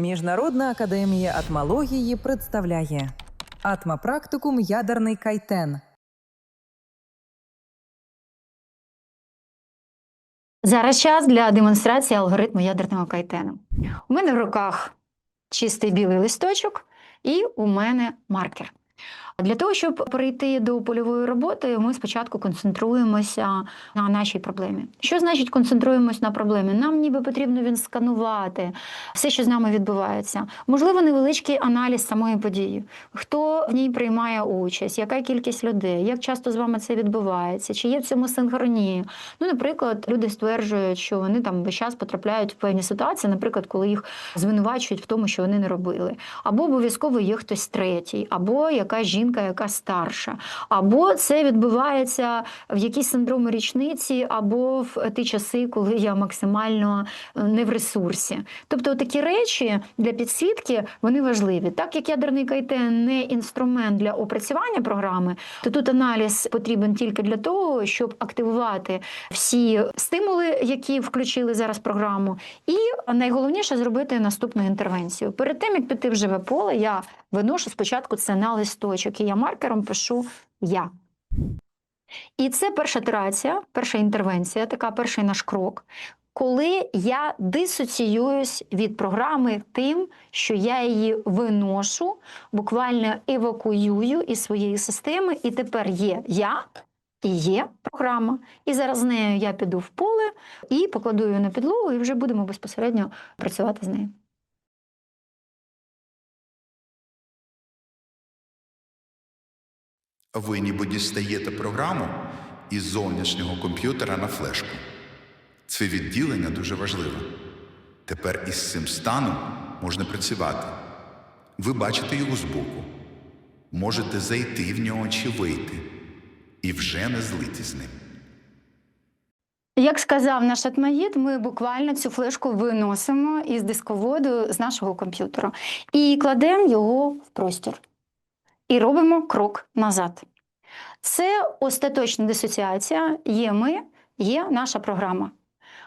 Міжнародна академія атмології представляє Атмапрактикум Ядерний кайтен. Зараз час для демонстрації алгоритму ядерного кайтену. У мене в руках чистий білий листочок, і у мене маркер. Для того, щоб перейти до польової роботи, ми спочатку концентруємося на нашій проблемі. Що значить концентруємось на проблемі? Нам ніби потрібно він сканувати все, що з нами відбувається. Можливо, невеличкий аналіз самої події. Хто в ній приймає участь, яка кількість людей, як часто з вами це відбувається, чи є в цьому синхронія. Ну, наприклад, люди стверджують, що вони там весь час потрапляють в певні ситуації, наприклад, коли їх звинувачують в тому, що вони не робили, або обов'язково є хтось третій, або якась жінка, яка старша, або це відбувається в якійсь синдроми річниці, або в ті часи, коли я максимально е, не в ресурсі. Тобто такі речі для підсвітки вони важливі. Так як ядерний кайтен не інструмент для опрацювання програми, то тут аналіз потрібен тільки для того, щоб активувати всі стимули, які включили зараз програму, і найголовніше зробити наступну інтервенцію. Перед тим як піти в живе поле, я виношу спочатку це на листочок, і я маркером пишу я. І це перша ітерація, перша інтервенція, така перший наш крок. Коли я дисоціююсь від програми тим, що я її виношу, буквально евакуюю із своєї системи, і тепер є я і є програма. І зараз з нею я піду в поле і покладу її на підлогу, і вже будемо безпосередньо працювати з нею. Ви ніби дістаєте програму із зовнішнього комп'ютера на флешку. Це відділення дуже важливе. Тепер із цим станом можна працювати. Ви бачите його збоку. Можете зайти в нього чи вийти. І вже не злитись з ним. Як сказав наш атмаїд, ми буквально цю флешку виносимо із дисководу з нашого комп'ютера і кладемо його в простір. І робимо крок назад. Це остаточна дисоціація. Є ми, є наша програма.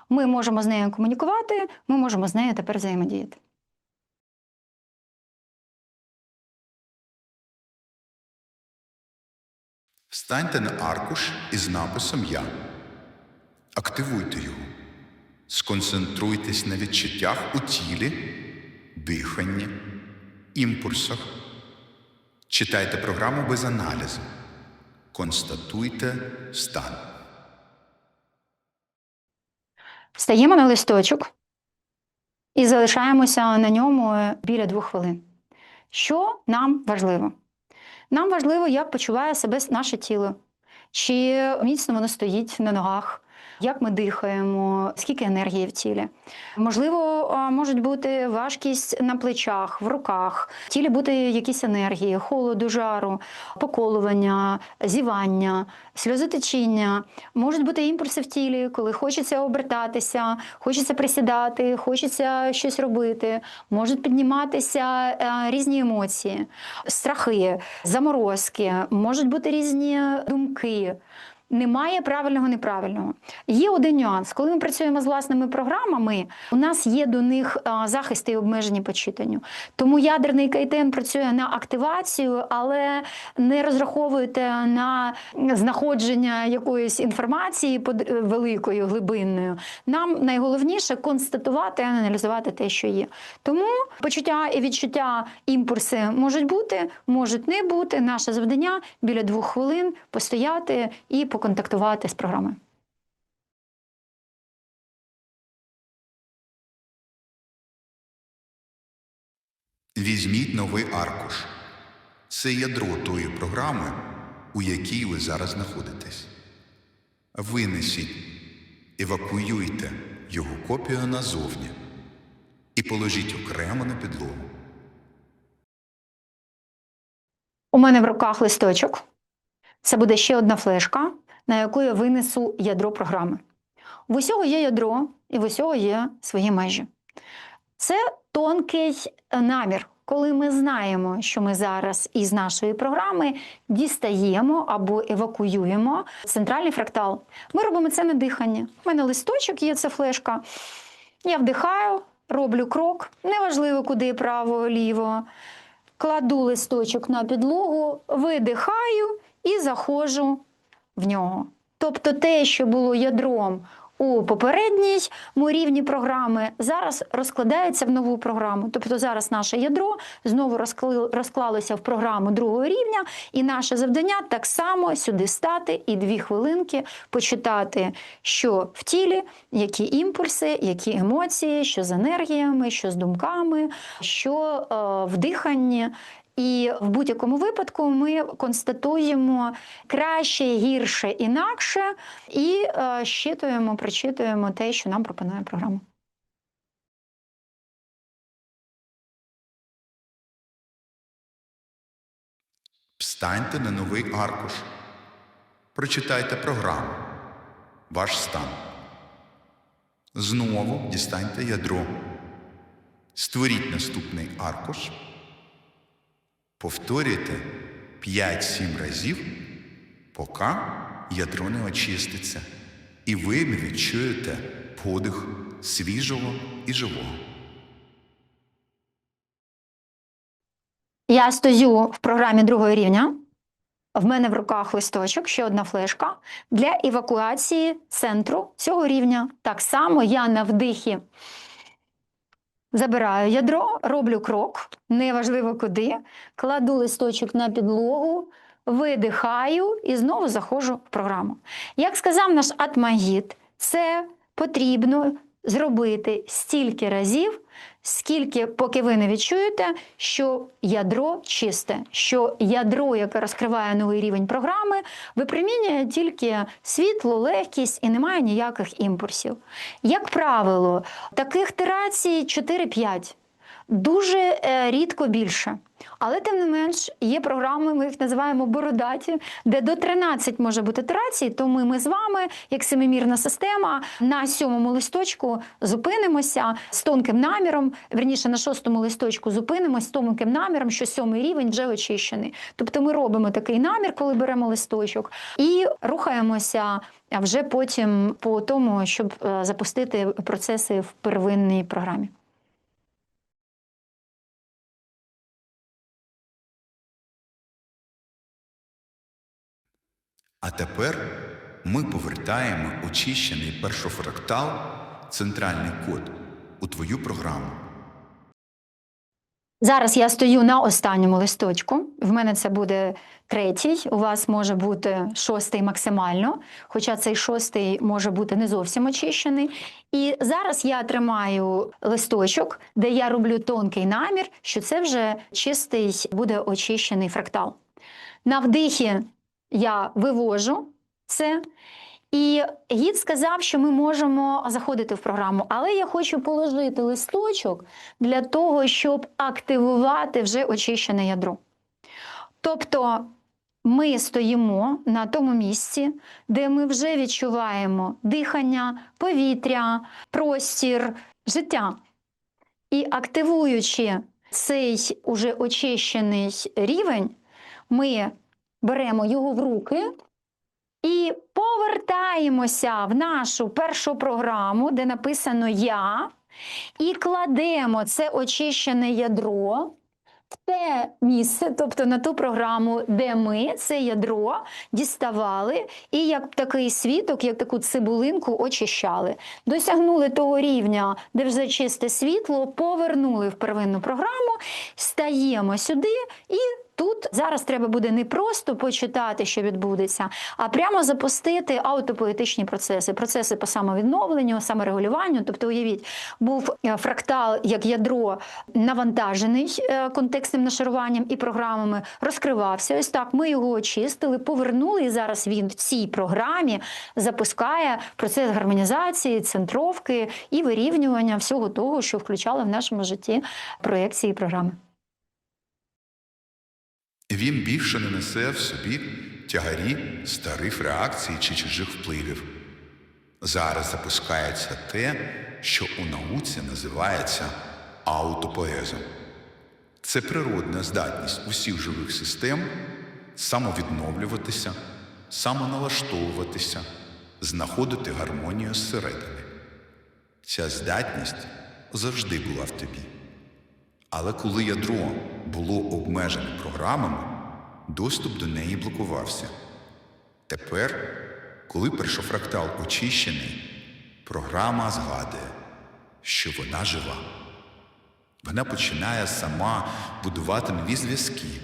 Ми можемо з нею комунікувати, ми можемо з нею тепер взаємодіяти. Встаньте на аркуш із написом Я. Активуйте його. Сконцентруйтесь на відчуттях у тілі, диханні, імпульсах. Читайте програму без аналізу. Констатуйте стан. Стаємо на листочок і залишаємося на ньому біля двох хвилин. Що нам важливо? Нам важливо, як почуває себе наше тіло, чи міцно воно стоїть на ногах, як ми дихаємо, скільки енергії в тілі. Можливо, можуть бути важкість на плечах, в руках, в тілі бути якісь енергії, холоду, жару, поколування, зівання, сльозотечіння. Можуть бути імпульси в тілі, коли хочеться обертатися, хочеться присідати, хочеться щось робити. Можуть підніматися е, різні емоції, страхи, заморозки, можуть бути різні думки. Немає правильного неправильного. Є один нюанс. Коли ми працюємо з власними програмами, у нас є до них захисти і обмежені по читанню. Тому ядерний кайтен працює на активацію, але не розраховуйте на знаходження якоїсь інформації е, великою, глибинною. Нам найголовніше констатувати, аналізувати те, що є. Тому почуття і відчуття імпульси можуть бути, можуть не бути. Наше завдання біля двох хвилин постояти і поконтактувати з програмою. Візьміть новий аркуш. Це ядро тої програми, у якій ви зараз знаходитесь. Винесіть, евакуюйте його копію назовні і положіть окремо на підлогу. У мене в руках листочок. Це буде ще одна флешка, на яку я винесу ядро програми. В усього є ядро, і в усього є свої межі. Це тонкий е, намір, коли ми знаємо, що ми зараз із нашої програми дістаємо або евакуюємо центральний фрактал. Ми робимо це на дихання. У мене листочок є, це флешка. Я вдихаю, роблю крок, неважливо куди право, ліво. Кладу листочок на підлогу, видихаю і заходжу в нього. Тобто те, що було ядром у попередньому рівні програми, зараз розкладається в нову програму. Тобто зараз наше ядро знову розклалося в програму другого рівня, і наше завдання так само сюди стати і дві хвилинки почитати, що в тілі, які імпульси, які емоції, що з енергіями, що з думками, що е, в диханні. І в будь-якому випадку ми констатуємо краще, гірше, інакше, і е, щитуємо, прочитуємо те, що нам пропонує програма. Встаньте на новий аркуш. Прочитайте програму. Ваш стан. Знову дістаньте ядро. Створіть наступний аркуш. Повторюйте 5-7 разів, поки ядро не очиститься, і ви відчуєте подих свіжого і живого. Я стою в програмі другого рівня. В мене в руках листочок, ще одна флешка для евакуації центру цього рівня. Так само я на вдихі забираю ядро, роблю крок, неважливо куди, кладу листочок на підлогу, видихаю і знову заходжу в програму. Як сказав наш атмагіт, це потрібно зробити стільки разів, скільки, поки ви не відчуєте, що ядро чисте, що ядро, яке розкриває новий рівень програми, випромінює тільки світло, легкість і немає ніяких імпульсів. Як правило, таких терацій 4-5. Дуже е, рідко більше. Але тим не менш є програми, ми їх називаємо бородаті, де до 13 може бути терацій. Тому ми з вами, як семимірна система, на сьомому листочку зупинимося з тонким наміром, верніше на шостому листочку зупинимося з тонким наміром, що сьомий рівень вже очищений. Тобто ми робимо такий намір, коли беремо листочок, і рухаємося вже потім по тому, щоб е, запустити процеси в первинній програмі. А тепер ми повертаємо очищений першофрактал, центральний код у твою програму. Зараз я стою на останньому листочку. В мене це буде третій. У вас може бути шостий максимально, хоча цей шостий може бути не зовсім очищений. І зараз я тримаю листочок, де я роблю тонкий намір, що це вже чистий буде очищений фрактал. На вдихі я вивожу це. І гід сказав, що ми можемо заходити в програму, але я хочу положити листочок для того, щоб активувати вже очищене ядро. Тобто ми стоїмо на тому місці, де ми вже відчуваємо дихання, повітря, простір, життя. І активуючи цей уже очищений рівень, ми беремо його в руки і повертаємося в нашу першу програму, де написано Я, і кладемо це очищене ядро в те місце, тобто на ту програму, де ми це ядро діставали, і як такий світок, як таку цибулинку очищали. Досягнули того рівня, де вже чисте світло, повернули в первинну програму, стаємо сюди і. Тут зараз треба буде не просто почитати, що відбудеться, а прямо запустити аутопоетичні процеси, процеси по самовідновленню, саморегулюванню. Тобто, уявіть, був е, фрактал як ядро навантажений е, контекстним нашаруванням і програмами, розкривався. Ось так ми його очистили, повернули, і зараз він в цій програмі запускає процес гармонізації, центровки і вирівнювання всього того, що включали в нашому житті проєкції програми. Він більше не несе в собі тягарі старих реакцій чи чужих впливів. Зараз запускається те, що у науці називається аутопоезом. Це природна здатність усіх живих систем самовідновлюватися, самоналаштовуватися, знаходити гармонію зсередини. Ця здатність завжди була в тобі. Але коли ядро було обмежене програмами, доступ до неї блокувався. Тепер, коли першофрактал очищений, програма згадує, що вона жива. Вона починає сама будувати нові зв'язки,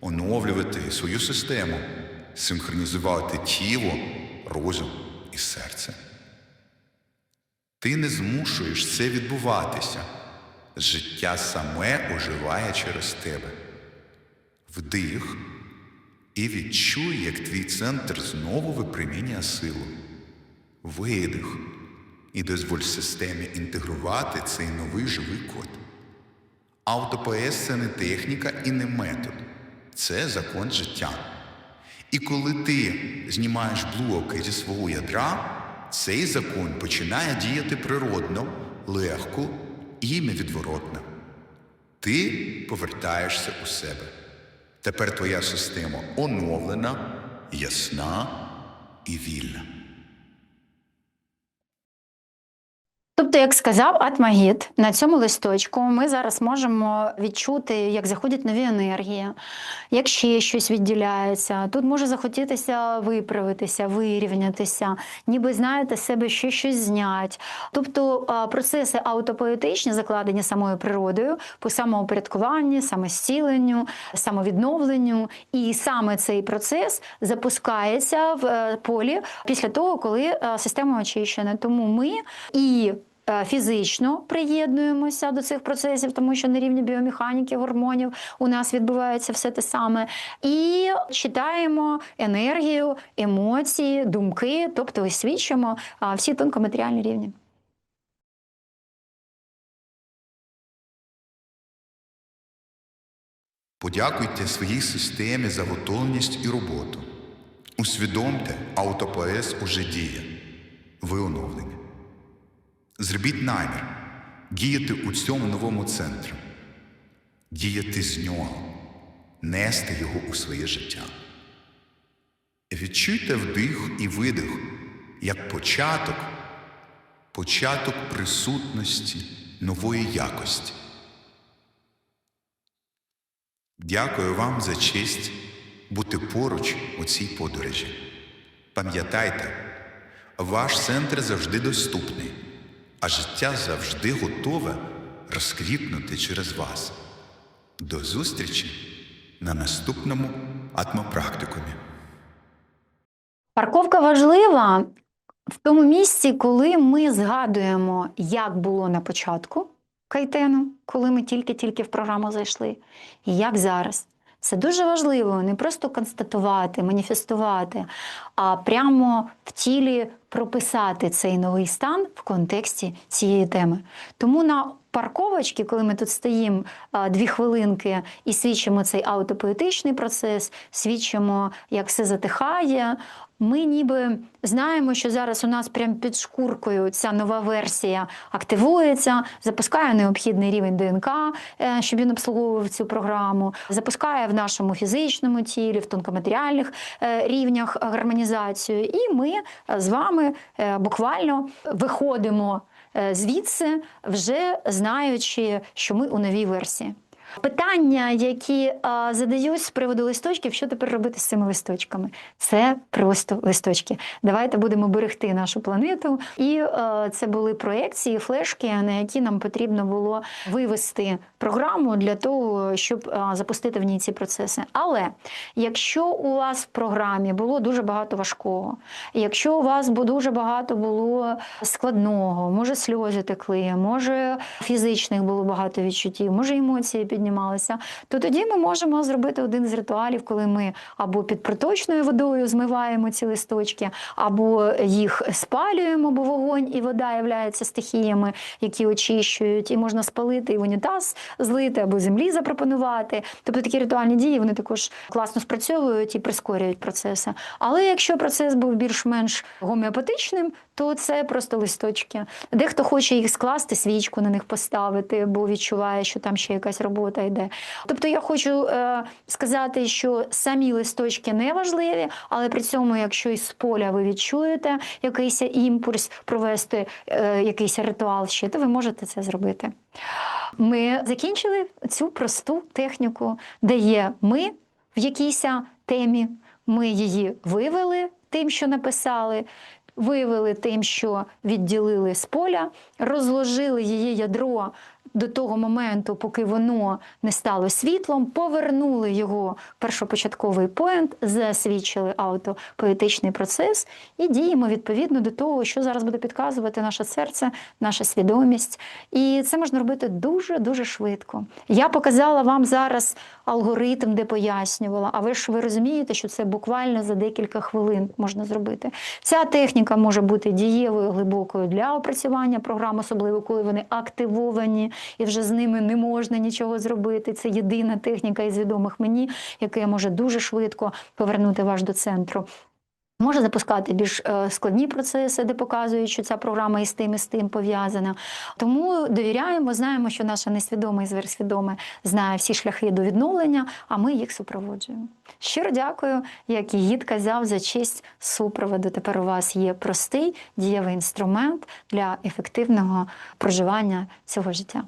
оновлювати свою систему, синхронізувати тіло, розум і серце. Ти не змушуєш це відбуватися. Життя саме оживає через тебе. Вдих і відчуй, як твій центр знову випромінює силу. Видих і дозволь системі інтегрувати цей новий живий код. АутоПС це не техніка і не метод, це закон життя. І коли ти знімаєш блоки зі свого ядра, цей закон починає діяти природно, легко і відворотне. Ти повертаєшся у себе. Тепер твоя система оновлена, ясна і вільна. Тобто, як сказав Атмагіт, на цьому листочку ми зараз можемо відчути, як заходять нові енергії, як ще щось відділяється. Тут може захотітися виправитися, вирівнятися, ніби знаєте, себе ще щось знять. Тобто процеси аутопоетичні, закладені самою природою, по самоупорядкуванню, самостіленню, самовідновленню. І саме цей процес запускається в е, полі після того, коли е, система очищена. Тому ми і Фізично приєднуємося до цих процесів, тому що на рівні біомеханіки, гормонів у нас відбувається все те саме. І читаємо енергію, емоції, думки, тобто висвічуємо а, всі тонкоматеріальні рівні. Подякуйте своїй системі за готовність і роботу. Усвідомте, автопоез уже діє. Ви оновлені. Зробіть намір діяти у цьому новому центрі, діяти з нього, нести його у своє життя. Відчуйте вдих і видих як початок, початок присутності нової якості. Дякую вам за честь бути поруч у цій подорожі. Пам'ятайте, ваш центр завжди доступний, а життя завжди готове розквітнути через вас. До зустрічі на наступному атмопрактикумі. Парковка важлива в тому місці, коли ми згадуємо, як було на початку кайтену, коли ми тільки-тільки в програму зайшли, і як зараз. Це дуже важливо не просто констатувати, маніфестувати, а прямо в тілі прописати цей новий стан в контексті цієї теми. Тому на парковочці, коли ми тут стоїмо дві хвилинки і свідчимо цей аутопоетичний процес, свідчимо, як все затихає. Ми ніби знаємо, що зараз у нас прямо під шкуркою ця нова версія активується, запускає необхідний рівень ДНК, е, щоб він обслуговував цю програму, запускає в нашому фізичному тілі, в тонкоматеріальних е, рівнях гармонізацію. І ми е, з вами буквально виходимо звідси, вже знаючи, що ми у новій версії. Питання, які а, задають з приводу листочків, що тепер робити з цими листочками? Це просто листочки. Давайте будемо берегти нашу планету. І а, це були проекції, флешки, на які нам потрібно було вивести програму для того, щоб а, запустити в ній ці процеси. Але якщо у вас в програмі було дуже багато важкого, якщо у вас дуже багато було складного, може сльози текли, може фізичних було багато відчуттів, може емоції піднімалися, то тоді ми можемо зробити один з ритуалів, коли ми або під проточною водою змиваємо ці листочки, або їх спалюємо, бо вогонь і вода являються стихіями, які очищують, і можна спалити і в унітаз злити, або землі запропонувати. Тобто такі ритуальні дії вони також класно спрацьовують і прискорюють процеси. Але якщо процес був більш-менш гомеопатичним, то це просто листочки. Дехто хоче їх скласти, свічку на них поставити, бо відчуває, що там ще якась робота. йде. Тобто я хочу е, сказати, що самі листочки не важливі, але при цьому, якщо із поля ви відчуєте якийсь імпульс провести е, якийсь ритуал ще, то ви можете це зробити. Ми закінчили цю просту техніку, де є ми в якійсь темі, ми її вивели тим, що написали. Вивели тим, що відділили з поля, розложили її ядро до того моменту, поки воно не стало світлом, повернули його першопочатковий поінт, засвідчили автопоетичний процес і діємо відповідно до того, що зараз буде підказувати наше серце, наша свідомість. І це можна робити дуже дуже швидко. Я показала вам зараз алгоритм, де пояснювала. А ви ж ви розумієте, що це буквально за декілька хвилин можна зробити. Ця техніка може бути дієвою, глибокою для опрацювання програм, особливо коли вони активовані і вже з ними не можна нічого зробити. Це єдина техніка із відомих мені, яка може дуже швидко повернути вас до центру. Може запускати більш е, складні процеси, де показують, що ця програма із тим і з тим пов'язана. Тому довіряємо, знаємо, що наша несвідома і зверхсвідоме знає всі шляхи до відновлення, а ми їх супроводжуємо. Щиро дякую, як і гід казав за честь супроводу. Тепер у вас є простий дієвий інструмент для ефективного проживання цього життя.